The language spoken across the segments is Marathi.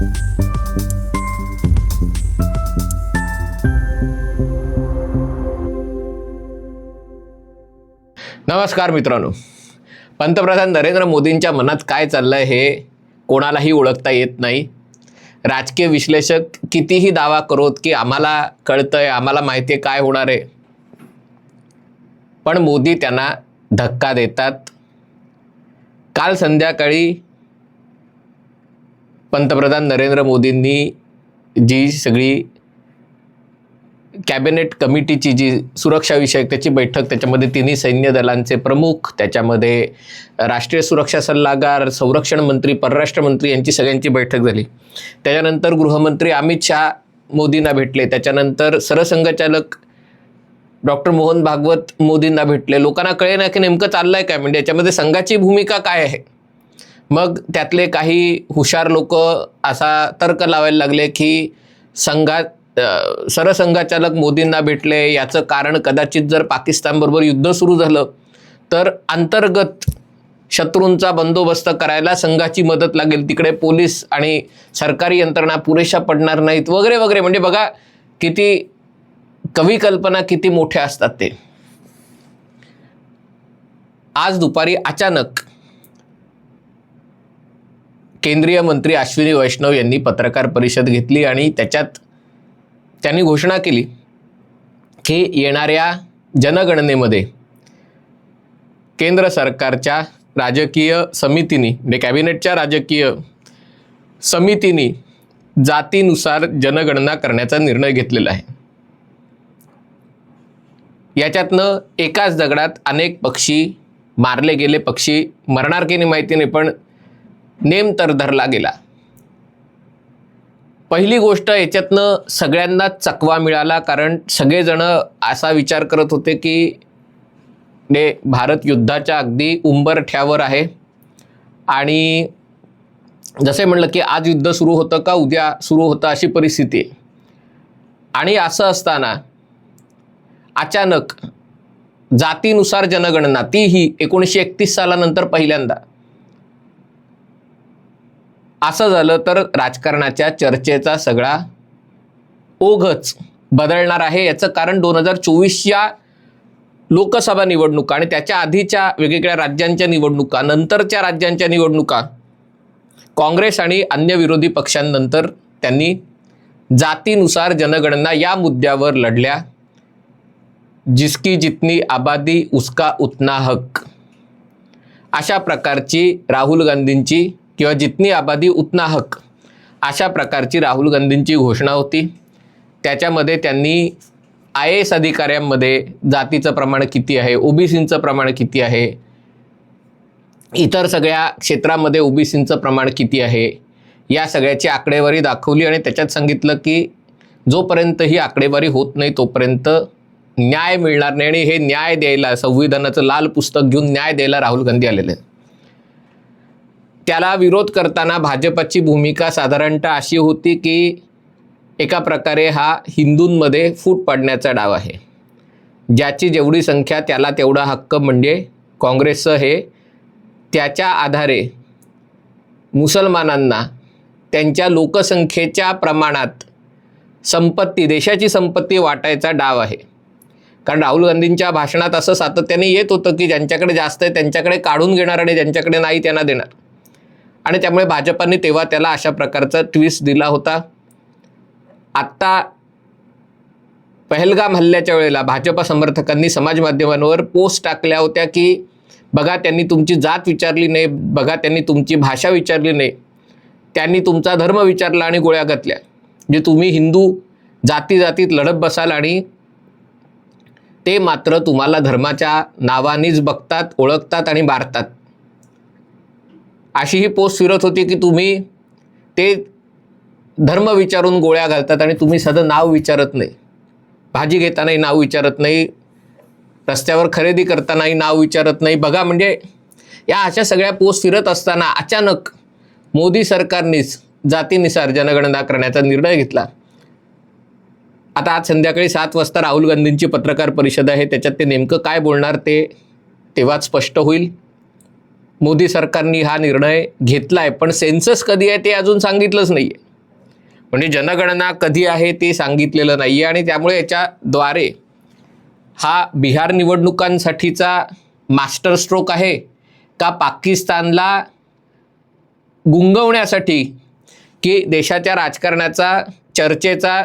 नमस्कार मित्रांनो. पंतप्रधान नरेंद्र मोदींच्या मनात काय चाललंय हे कोणालाही ओळखता येत नाही. राजकीय विश्लेषक कितीही दावा करोत की आम्हाला कळतंय आम्हाला माहिती आहे काय होणार आहे. पण मोदी त्यांना धक्का देतात. काल संध्याकाळी पंतप्रधान नरेंद्र मोदींनी जी सगळी कॅबिनेट कमिटीची जी सुरक्षाविषयक त्याची बैठक त्याच्यामध्ये तिन्ही सैन्य दलांचे प्रमुख त्याच्यामध्ये राष्ट्रीय सुरक्षा सल्लागार संरक्षण मंत्री परराष्ट्र मंत्री यांची सगळ्यांची बैठक झाली. त्याच्यानंतर गृहमंत्री अमित शहा मोदींना भेटले. त्याच्यानंतर सरसंघचालक डॉक्टर मोहन भागवत मोदींना भेटले. लोकांना कळे ना की नेमकं चाललंय काय? म्हणजे याच्यामध्ये संघाची भूमिका काय आहे? मग त्यातले काही हुशार लोक असा तर्क लावायला लागले की संघात सरसंघाचालक मोदींना भेटले. याचं कारण कदाचित जर पाकिस्तानबरोबर युद्ध सुरू झालं तर अंतर्गत शत्रूंचा बंदोबस्त करायला संघाची मदत लागेल. तिकडे पोलीस आणि सरकारी यंत्रणा पुरेशा पडणार नाहीत वगैरे वगैरे. म्हणजे बघा किती कवी कल्पना किती मोठ्या असतात ते. आज दुपारी अचानक केंद्रीय मंत्री अश्विनी वैष्णव यांनी पत्रकार परिषद घेतली आणि त्याच्यात त्यांनी घोषणा केली की येणाऱ्या जनगणनेमध्ये केंद्र सरकारच्या राजकीय समितीनी म्हणजे कॅबिनेटच्या राजकीय समितीनी जातीनुसार जनगणना करण्याचा निर्णय घेतलेला आहे. याच्यातनं एकाच दगडात अनेक पक्षी मारले गेले पक्षी मरणार की नाही माहिती नाही पण नेम तर धरला गेला. पहिली गोष्ट याच्यातनं सगळ्यांना चकवा मिळाला कारण सगळेजण असा विचार करत होते की ने भारत युद्धाच्या अगदी उंबरठ्यावर आहे. आणि जसे म्हणलं की आज युद्ध सुरू होतं का? उद्या सुरू होतं अशी परिस्थिती. आहे आणि असं असताना अचानक जातीनुसार जनगणना तीही एकोणीसशे एकतीस सालानंतर पहिल्यांदा असं झालं तर राजकारणाच्या चर्चेचा सगळा ओघच बदलणार आहे. याचं कारण दोन हजार चोवीसच्या लोकसभा निवडणुका आणि त्याच्या आधीच्या वेगवेगळ्या राज्यांच्या निवडणुका नंतरच्या राज्यांच्या निवडणुका काँग्रेस आणि अन्य विरोधी पक्षांनंतर त्यांनी जातीनुसार जनगणना या मुद्द्यावर लढल्या. जिसकी जितनी आबादी उसका उतना हक अशा प्रकारची राहुल गांधींची किंवा जितनी आबादी उतना हक अशा प्रकारची राहुल गांधींची घोषणा होती. त्याच्यामध्ये त्यांनी आय एस अधिकाऱ्यांमध्ये जातीचं प्रमाण किती आहे ओबीसींचं प्रमाण किती आहे इतर सगळ्या क्षेत्रामध्ये ओबीसींचं प्रमाण किती आहे या सगळ्याची आकडेवारी दाखवली आणि त्याच्यात सांगितलं की जोपर्यंत ही आकडेवारी होत नाही तोपर्यंत न्याय मिळणार नाही आणि हे न्याय द्यायला संविधानाचं लाल पुस्तक घेऊन न्याय द्यायला राहुल गांधी आलेले आहेत. त्याला विरोध करताना भाजपची भूमिका साधारणतः अशी होती की एका प्रकारे हा हिंदूंमध्ये फूट पाडण्याचा डाव आहे. ज्याची जेवढी संख्या त्याला तेवढा हक्क म्हणजे काँग्रेसचं हे त्याच्या आधारे मुसलमानांना त्यांच्या लोकसंख्येच्या प्रमाणात संपत्ती देशाची संपत्ती वाटायचा डाव आहे. कारण राहुल गांधींच्या भाषणात असं सातत्याने येत होतं की ज्यांच्याकडे जास्त आहे त्यांच्याकडे काढून घेणार आणि ज्यांच्याकडे नाही त्यांना देणार. आणि त्यामुळे भाजपाने तेव्हा त्याला अशा प्रकारचा ट्विस्ट दिला होता. आत्ता पहलगाम हल्ल्याच्या वेळेला भाजपा समर्थकांनी समाज माध्यमांवर पोस्ट टाकल्या होत्या की बघा त्यांनी तुमची जात विचारली नाही बघा त्यांनी तुमची भाषा विचारली नाही. त्यांनी तुमचा धर्म विचारला आणि गोळ्या घातल्या. जे तुम्ही हिंदू जाती जातीत लढत बसाल आणि ते मात्र तुम्हाला धर्माच्या नावानेच बघतात ओळखतात आणि मारतात. अशी ही पोस्ट फिरत होती की तुम्ही ते धर्म विचारून गोळ्या घालतात आणि तुम्ही साधं नाव विचारत नाही. भाजी घेतानाही नाव विचारत नाही. रस्त्यावर खरेदी करतानाही नाव विचारत नाही. बघा म्हणजे या अशा सगळ्या पोस्ट फिरत असताना अचानक मोदी सरकारनेच जातीनुसार जनगणना करण्याचा निर्णय घेतला. आता आज संध्याकाळी सात वाजता राहुल गांधींची पत्रकार परिषद आहे. त्याच्यात ते नेमकं काय बोलणार ते तेव्हाच स्पष्ट होईल. मोदी सरकारने हा निर्णय घेतला आहे पण सेन्सस कधी आहे ते अजून सांगितलंच नाही आहे म्हणजे जनगणना कधी आहे ते सांगितलेलं नाही आहे आणि त्यामुळे याच्याद्वारे हा बिहार निवडणुकांसाठीचा मास्टर स्ट्रोक आहे का पाकिस्तानला गुंगवण्यासाठी की देशाच्या राजकारणाचा चर्चेचा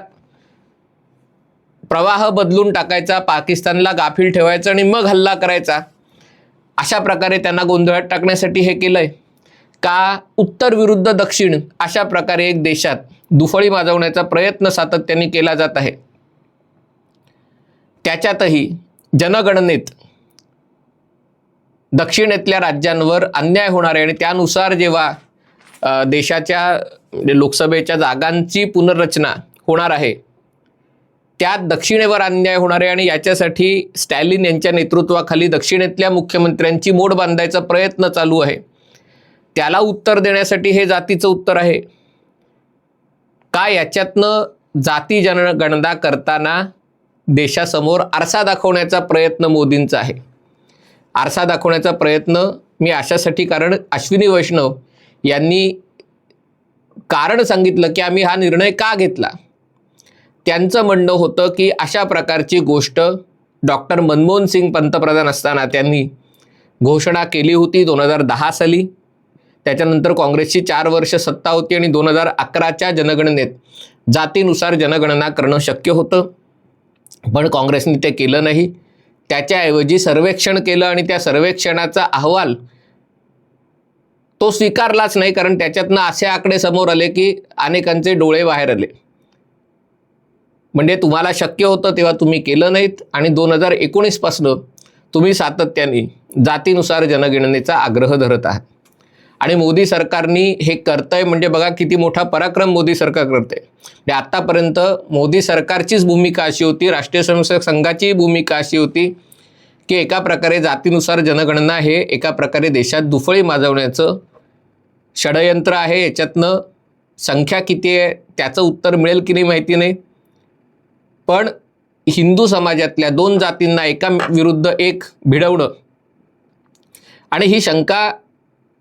प्रवाह बदलून टाकायचा पाकिस्तानला गाफील ठेवायचा आणि मग हल्ला करायचा? अशा प्रकारे त्यांना गोंधळात टाकण्यासाठी हे केलंय. का? उत्तर विरुद्ध दक्षिण अशा प्रकारे एक देशात दुफळी माजवण्याचा प्रयत्न सातत्याने केला जात आहे. त्याच्यातही जनगणनेत दक्षिणेतल्या राज्यांवर अन्याय होणार आहे आणि त्यानुसार जेव्हा देशाच्या म्हणजे लोकसभेच्या जागांची पुनर्रचना होणार आहे त्यात दक्षिणेवर अन्याय होणार आहे आणि याच्यासाठी स्टॅलिन यांच्या नेतृत्वाखाली दक्षिणेतल्या मुख्यमंत्र्यांची मोड बांधायचा प्रयत्न चालू आहे. त्याला उत्तर देण्यासाठी हे जातीचं उत्तर आहे. का याच्यातनं जाती जनगणना करताना देशासमोर आरसा दाखवण्याचा प्रयत्न मोदींचा आहे? आरसा दाखवण्याचा प्रयत्न मी अशासाठी कारण अश्विनी वैष्णव यांनी कारण सांगितलं की आम्ही हा निर्णय का घेतला? त्यांचं म्हणणं होतं की अशा प्रकारची गोष्ट डॉक्टर मनमोहन सिंग पंतप्रधान असताना त्यांनी घोषणा केली होती दोन हजार दहा साली. त्याच्यानंतर काँग्रेसची चार वर्ष सत्ता होती आणि दोन हजार अकराच्या जनगणनेत जातीनुसार जनगणना करणं शक्य होतं. पण काँग्रेसने ते केलं नाही. त्याच्याऐवजी सर्वेक्षण केलं आणि त्या सर्वेक्षणाचा अहवाल तो स्वीकारलाच नाही कारण त्याच्यातनं असे आकडे समोर आले की अनेकांचे डोळे बाहेर आले. म्हणजे तुम्हाला शक्य होतं तेव्हा तुम्ही केलं नाहीत आणि दोन हजार एकोणीसपासनं तुम्ही सातत्याने जातीनुसार जनगणनेचा आग्रह धरत आहात. आणि मोदी सरकारनी हे करतंय म्हणजे बघा किती मोठा पराक्रम मोदी सरकार करते म्हणजे आत्तापर्यंत मोदी सरकारचीच भूमिका अशी होती राष्ट्रीय स्वयंसेवक संघाची भूमिका अशी होती की एका प्रकारे जातीनुसार जनगणना हे एका प्रकारे देशात दुफळी माजवण्याचं षडयंत्र आहे. याच्यातनं संख्या किती आहे त्याचं उत्तर मिळेल की नाही माहिती नाही. पण हिंदू समाजातल्या दोन जातींना एका विरुद्ध एक भिडवणं. आणि ही शंका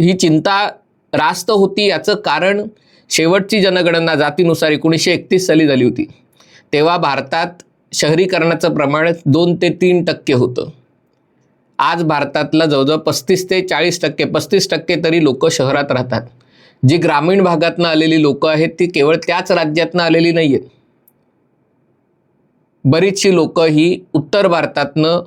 ही चिंता रास्त होती याचं कारण शेवटची जनगणना जातीनुसार एकोणीसशे एकतीस साली झाली होती. तेव्हा भारतात शहरीकरणाचं प्रमाण दोन ते तीन टक्के होतं. आज भारतातला जवळजवळ पस्तीस ते चाळीस टक्के पस्तीस टक्के तरी लोक शहरात राहतात. जी ग्रामीण भागातनं आलेली लोकं आहेत ती केवळ त्याच राज्यातनं आलेली नाही आहेत बरीचशी लोकं ही उत्तर भारतातनं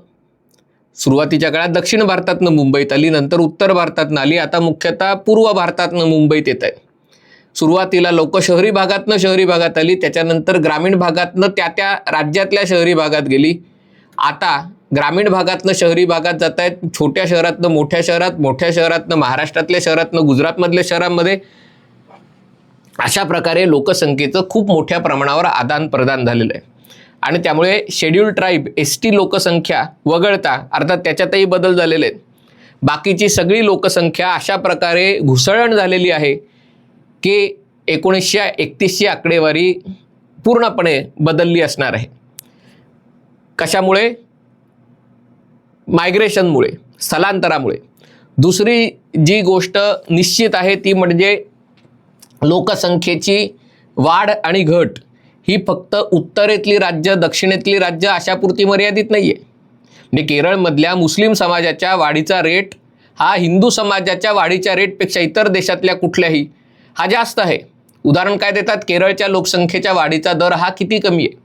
सुरुवातीच्या काळात दक्षिण भारतातनं मुंबईत आली नंतर उत्तर भारतातनं आली. आता मुख्यतः पूर्व भारतातनं मुंबईत येत आहेत सुरुवातीला लोक शहरी भागातनं शहरी भागात आली त्याच्यानंतर ग्रामीण भागातनं त्या त्या राज्यातल्या शहरी भागात गेली. आता ग्रामीण भागातनं शहरी भागात जात आहेत छोट्या शहरातनं मोठ्या शहरात मोठ्या शहरातनं महाराष्ट्रातल्या शहरातनं गुजरातमधल्या शहरांमध्ये. अशा प्रकारे लोकसंख्येचं खूप मोठ्या प्रमाणावर आदान प्रदान झालेलं आहे. आणि त्यामुळे शेड्यूल ट्राईब एस टी लोकसंख्या वगळता अर्थात त्याच्यातही बदल झालेले आहेत. बाकीची सगळी लोकसंख्या अशा प्रकारे घुसळण झालेली आहे की एकोणीसशे एकतीसची आकडेवारी पूर्णपणे बदलली असणार आहे. कशामुळे? मायग्रेशनमुळे स्थलांतरामुळे. दुसरी जी गोष्ट निश्चित आहे ती म्हणजे लोकसंख्येची वाढ आणि घट. ही फक्त उत्तरेतली राज्य दक्षिणेतली राज्य अशापुरती मर्यादित नाही आहे म्हणजे केरळमधल्या मुस्लिम समाजाच्या वाढीचा रेट हा हिंदू समाजाच्या वाढीच्या रेटपेक्षा इतर देशातल्या कुठल्याही हा जास्त आहे. उदाहरण काय देतात? केरळच्या लोकसंख्येच्या वाढीचा दर हा किती कमी आहे?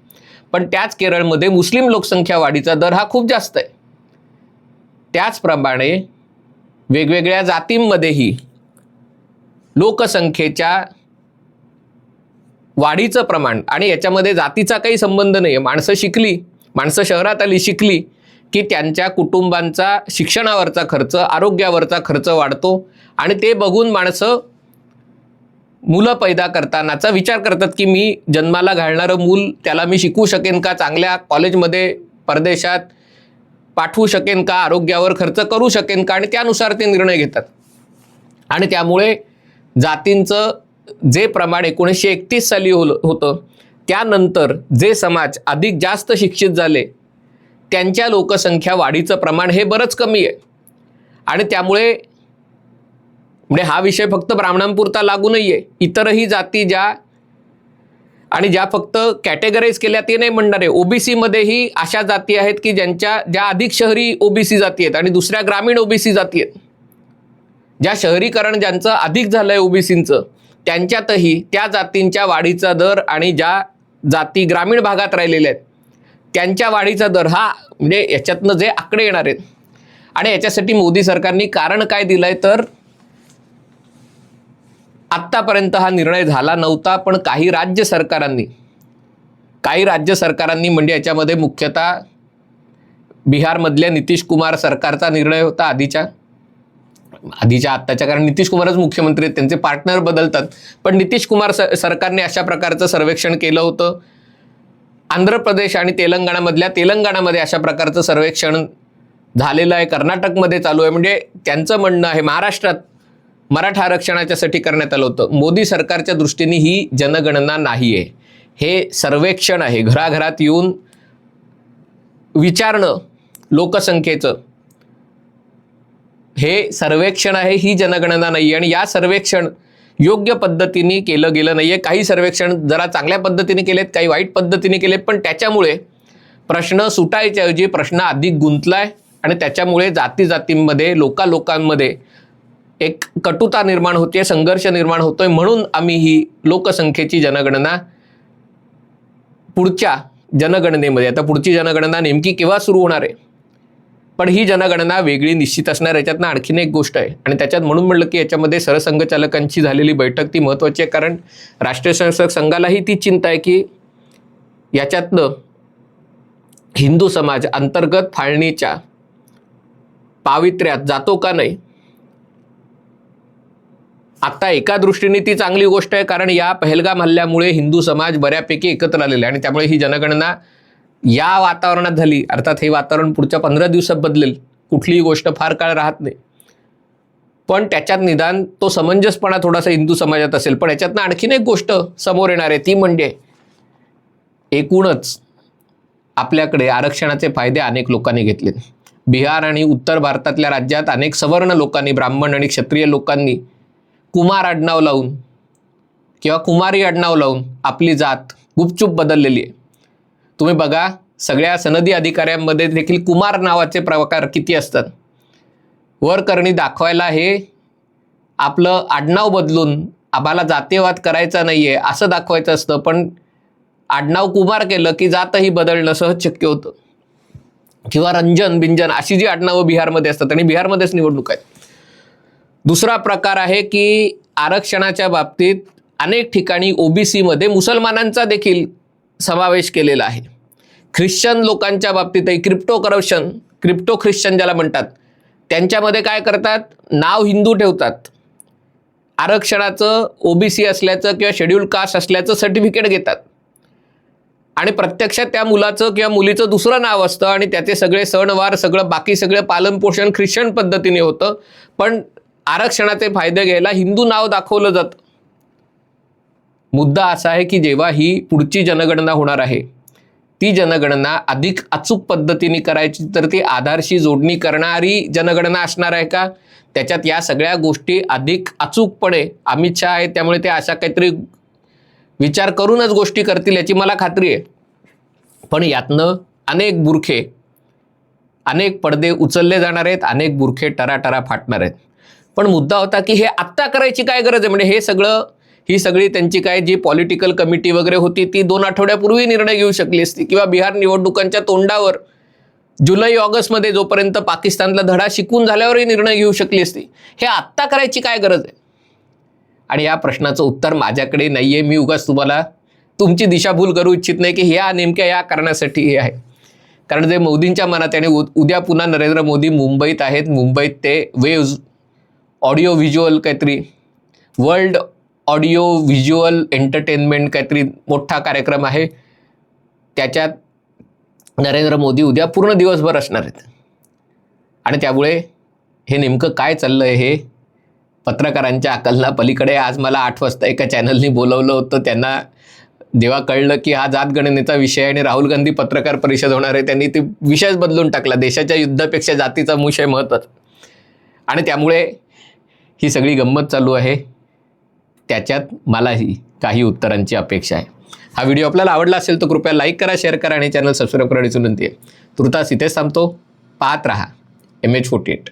पण त्याच केरळमध्ये मुस्लिम लोकसंख्या वाढीचा दर हा खूप जास्त आहे. त्याचप्रमाणे वेगवेगळ्या जातींमध्येही लोकसंख्येच्या वाढीचं प्रमाण आणि याच्यामध्ये जातीचा काही संबंध नाही आहे माणसं शिकली माणसं शहरात आली शिकली की त्यांच्या कुटुंबांचा शिक्षणावरचा खर्च आरोग्यावरचा खर्च वाढतो आणि ते बघून माणसं मुलं पैदा करतानाचा विचार करतात की मी जन्माला घालणारं मूल त्याला मी शिकवू शकेन का? चांगल्या कॉलेजमध्ये परदेशात पाठवू शकेन का? आरोग्यावर खर्च करू शकेन का? आणि त्यानुसार ते निर्णय घेतात. आणि त्यामुळे जातींचं जे प्रमाण एकोणीसशे एकतीस साली होल होतं त्यानंतर जे समाज अधिक जास्त शिक्षित झाले त्यांच्या लोकसंख्या वाढीचं प्रमाण हे बरंच कमी आहे. आणि त्यामुळे म्हणजे हा विषय फक्त ब्राह्मणांपुरता लागू नाही आहे इतरही जाती ज्या आणि ज्या फक्त कॅटेगराईज केल्या ते नाही म्हणणार आहे. ओबीसीमध्येही अशा जाती आहेत की ज्यांच्या ज्या अधिक शहरी ओबीसी जाती आहेत आणि दुसऱ्या ग्रामीण ओबीसी जाती आहेत. ज्या शहरीकरण ज्यांचं अधिक झालंय ओबीसींचं त्यांच्यातही त्या जातींच्या वाढीचा दर आणि ज्या जाती ग्रामीण भागात राहिलेल्या आहेत त्यांच्या वाढीचा दर हा म्हणजे याच्यातनं जे आकडे येणार आहेत. आणि याच्यासाठी मोदी सरकारने कारण काय दिलंय तर आत्तापर्यंत हा निर्णय झाला नव्हता पण काही राज्य सरकारांनी काही राज्य सरकारांनी म्हणजे याच्यामध्ये मुख्यतः बिहारमधल्या नितीश कुमार सरकारचा निर्णय होता आधीच्या. आधीच्या आत्ताच्या कारण नितीश कुमारच मुख्यमंत्री आहेत त्यांचे पार्टनर बदलतात. पण नितीश कुमार स- सरकारने अशा प्रकारचं सर्वेक्षण केलं होतं. आंध्र प्रदेश आणि तेलंगणामधल्या तेलंगणामध्ये अशा प्रकारचं सर्वेक्षण झालेलं आहे. कर्नाटकमध्ये चालू आहे. म्हणजे त्यांचं म्हणणं आहे महाराष्ट्रात मराठा आरक्षणाच्यासाठी करण्यात आलं होतं. मोदी सरकारच्या दृष्टीने ही जनगणना नाही आहे हे सर्वेक्षण आहे. घराघरात येऊन विचारणं लोकसंख्येचं हे सर्वेक्षण आहे ही जनगणना नाही आणि या सर्वेक्षण योग्य पद्धतीने केलं गेलं नाही आहे काही सर्वेक्षण जरा चांगल्या पद्धतीने केलेत काही वाईट पद्धतीने केलेत पण त्याच्यामुळे प्रश्न सुटायच्याऐवजी प्रश्न अधिक गुंतलाय आणि त्याच्यामुळे जाती जातींमध्ये लोका लोकांमध्ये एक कटुता निर्माण होते संघर्ष निर्माण होतोय. म्हणून आम्ही ही लोकसंख्येची जनगणना पुढच्या जनगणनेमध्ये आता पुढची जनगणना नेमकी केव्हा सुरू होणार आहे? पण ही जनगणना वेगळी निश्चित असणार याच्यातनं आणखीन एक गोष्ट आहे. आणि त्याच्यात म्हणून म्हणलं की याच्यामध्ये सरसंघचालकांची झालेली बैठक ती महत्त्वाची आहे कारण राष्ट्रीय स्वयंसेवक संघालाही ती चिंता आहे की याच्यातनं हिंदू समाज अंतर्गत फाळणीच्या पावित्र्यात जातो का नाही? आत्ता एका दृष्टीने ती चांगली गोष्ट आहे कारण या पहलगाम हल्ल्यामुळे हिंदू समाज बऱ्यापैकी एकत्र आलेला आहे आणि त्यामुळे ही जनगणना या वातावरणात झाली अर्थात हे वातावरण पुढच्या पंधरा दिवसात बदलेल कुठलीही गोष्ट फार काळ राहत नाही. पण त्याच्यात निदान तो समंजसपणा थोडासा हिंदू समाजात असेल पण याच्यातनं आणखीन एक गोष्ट समोर येणार आहे ती म्हणजे एकूणच आपल्याकडे आरक्षणाचे फायदे अनेक लोकांनी घेतले बिहार आणि उत्तर भारतातल्या राज्यात अनेक सवर्ण लोकांनी ब्राह्मण आणि क्षत्रिय लोकांनी कुमार आडनाव लावून किंवा कुमारी आडनाव लावून आपली जात गुपचूप बदललेली आहे. तुम्ही बघा सगळ्या सनदी अधिकाऱ्यांमध्ये देखील कुमार नावाचे प्रकार किती असतात? वर करणी दाखवायला हे आपलं आडनाव बदलून आम्हाला जातीयवाद करायचा नाही आहे असं दाखवायचं असतं. पण आडनाव कुमार केलं की जातही बदलणं सहज शक्य होतं. किंवा रंजन बिंजन अशी जी आडनावं बिहारमध्ये असतात आणि बिहारमध्येच निवडणूक आहेत. दुसरा प्रकार आहे की आरक्षणाच्या बाबतीत अनेक ठिकाणी ओबीसीमध्ये मुसलमानांचा देखील समावेश केलेला आहे. ख्रिश्चन लोकांच्या बाबतीतही क्रिप्टो करप्शन क्रिप्टो ख्रिश्चन ज्याला म्हणतात त्यांच्यामध्ये काय करतात? नाव हिंदू ठेवतात. आरक्षणाचं ओबीसी असल्याचं किंवा शेड्यूल कास्ट असल्याचं सर्टिफिकेट घेतात. आणि प्रत्यक्षात त्या मुलाचं किंवा मुलीचं दुसरं नाव असतं आणि त्याचे सगळे सणवार सगळं बाकी सगळं पालनपोषण ख्रिश्चन पद्धतीने होतं. पण आरक्षणाचे फायदे घ्यायला हिंदू नाव दाखवलं जातं. मुद्दा असा आहे की जेव्हा ही पुढची जनगणना होणार आहे ती जनगणना अधिक अचूक पद्धतीने करायची तर ती आधारशी जोडणी करणारी जनगणना असणार आहे का? त्याच्यात या सगळ्या गोष्टी अधिक अचूकपणे अमित शहा आहेत त्यामुळे ते अशा काहीतरी विचार करूनच गोष्टी करतील याची मला खात्री आहे. पण यातनं अनेक बुरखे अनेक पडदे उचलले जाणार आहेत अनेक बुरखे टराटरा फाटणार आहेत. पण मुद्दा होता की हे आत्ता करायची काय गरज आहे? म्हणजे हे सगळं ही सगळी त्यांची काय जी पॉलिटिकल कमिटी वगैरे होती ती दोन आठवड्यापूर्वी निर्णय घेऊ शकली असती. किंवा बिहार निवडणुकांच्या तोंडावर जुलै ऑगस्टमध्ये जोपर्यंत पाकिस्तानला धडा शिकून झाल्यावरही निर्णय घेऊ शकली असती. हे आत्ता करायची काय गरज आहे? आणि या प्रश्नाचं उत्तर माझ्याकडे नाही आहे मी उगाच तुम्हाला तुमची दिशाभूल करू इच्छित नाही की ह्या नेमक्या या कारणासाठी हे आहे. कारण जे मोदींच्या मनात आणि उ- उद्या पुन्हा नरेंद्र मोदी मुंबईत आहेत. मुंबईत ते वेव्ज ऑडिओ व्हिज्युअल काहीतरी वर्ल्ड ऑडिओ व्हिज्युअल एंटरटेनमेंट काहीतरी मोठा कार्यक्रम आहे. त्याच्यात नरेंद्र मोदी उद्या पूर्ण दिवसभर असणार आहेत. आणि त्यामुळे हे नेमकं काय चाललं आहे हे पत्रकारांच्या अकलना पलीकडे आज मला आठ वाजता एका चॅनलनी बोलवलं होतं. त्यांना जेव्हा कळलं की हा जातगणनेचा विषय आणि राहुल गांधी पत्रकार परिषद होणार आहे त्यांनी ते विषयच बदलून टाकला. देशाच्या युद्धापेक्षा जातीचा विषय महत्त्वाचा. आणि त्यामुळे ही सगळी गंमत चालू आहे. त्याच्यात मलाही काही उत्तरांची अपेक्षा आहे. हा व्हिडिओ आपल्याला आवडला असेल तर कृपया लाईक करा शेअर करा आणि चॅनल सबस्क्राईब करण्याची विनंती आहे. तुर्तास इथेच थांबतो. पाहत राहा. M H forty eight